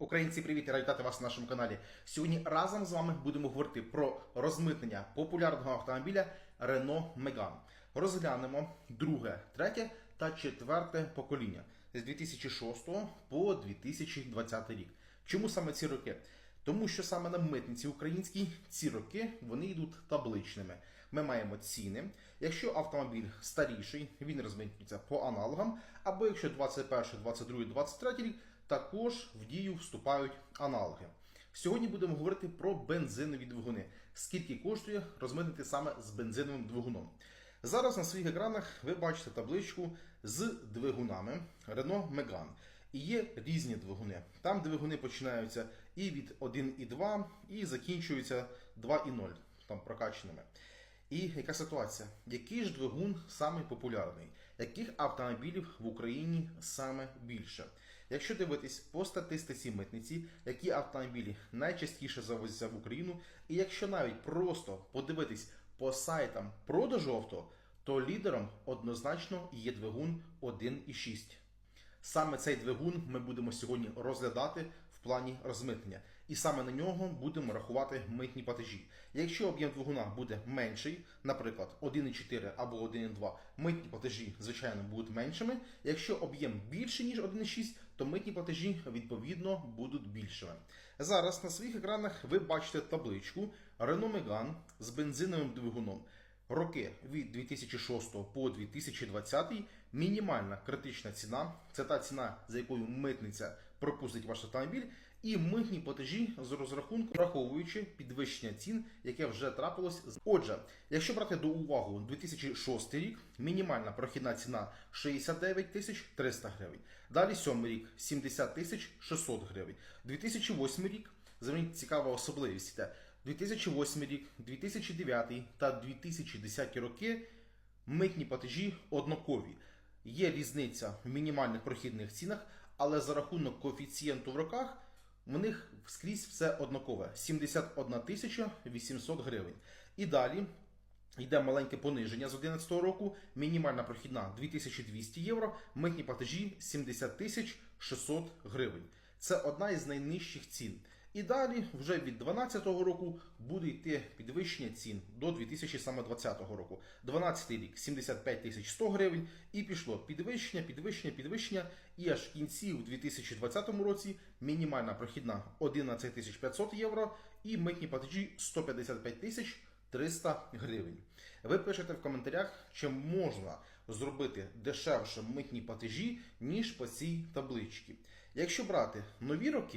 Українці, привіт! Я радий вітати вас на нашому каналі. Сьогодні разом з вами будемо говорити про розмитнення популярного автомобіля Renault Megane. Розглянемо друге, третє та четверте покоління з 2006 по 2020 рік. Чому саме ці роки? Тому що саме на митниці українській ці роки вони йдуть табличними. Ми маємо ціни. Якщо автомобіль старіший, він розмитнюється по аналогам, або якщо 21, 22, 23 рік, також в дію вступають аналоги. Сьогодні будемо говорити про бензинові двигуни. Скільки коштує розмитнити саме з бензиновим двигуном? Зараз на своїх екранах ви бачите табличку з двигунами Renault Megane. І є різні двигуни. Там двигуни починаються і від 1,2, і закінчуються 2,0, там прокачаними. І яка ситуація? Який ж двигун саме популярний? Яких автомобілів в Україні саме більше? Якщо дивитись по статистиці митниці, які автомобілі найчастіше завозяться в Україну, і якщо навіть просто подивитись по сайтам продажу авто, то лідером однозначно є двигун 1,6. Саме цей двигун ми будемо сьогодні розглядати в плані розмитнення, і саме на нього будемо рахувати митні платежі. Якщо об'єм двигуна буде менший, наприклад, 1,4 або 1,2, митні платежі, звичайно, будуть меншими. Якщо об'єм більший ніж 1,6, то митні платежі відповідно будуть більшими. Зараз на своїх екранах ви бачите табличку Renault Megane з бензиновим двигуном. Роки від 2006 по 2020 мінімальна критична ціна це та ціна, за якою митниця пропустить ваш автомобіль, і митні платежі з розрахунку, враховуючи підвищення цін, яке вже трапилось. Отже, якщо брати до уваги 2006 рік, мінімальна прохідна ціна 69 тисяч 300 гривень. Далі сьомий рік 70 тисяч 600 гривень. 2008 рік Зверніть цікава особливість. Це 2008 рік, 2009 та 2010 роки митні платежі однакові. Є різниця в мінімальних прохідних цінах, але за рахунок коефіцієнту в роках в них скрізь все однакове 71 тисяча 800 гривень. І далі Йде маленьке пониження з 2011 року, мінімальна прохідна 2200 євро, митні платежі 70 тисяч 600 гривень. Це одна із найнижчих цін. І далі, вже від 2012 року, буде йти підвищення цін до 2020 року. 12 рік 75 тисяч 100 гривень, і пішло підвищення, підвищення, підвищення. І аж в кінці, у 2020 році, мінімальна прохідна 11 тисяч 500 євро, і митні платежі 155 тисяч 300 гривень. Ви пишете в коментарях, чи можна зробити дешевше митні платежі, ніж по цій табличці. Якщо брати нові роки,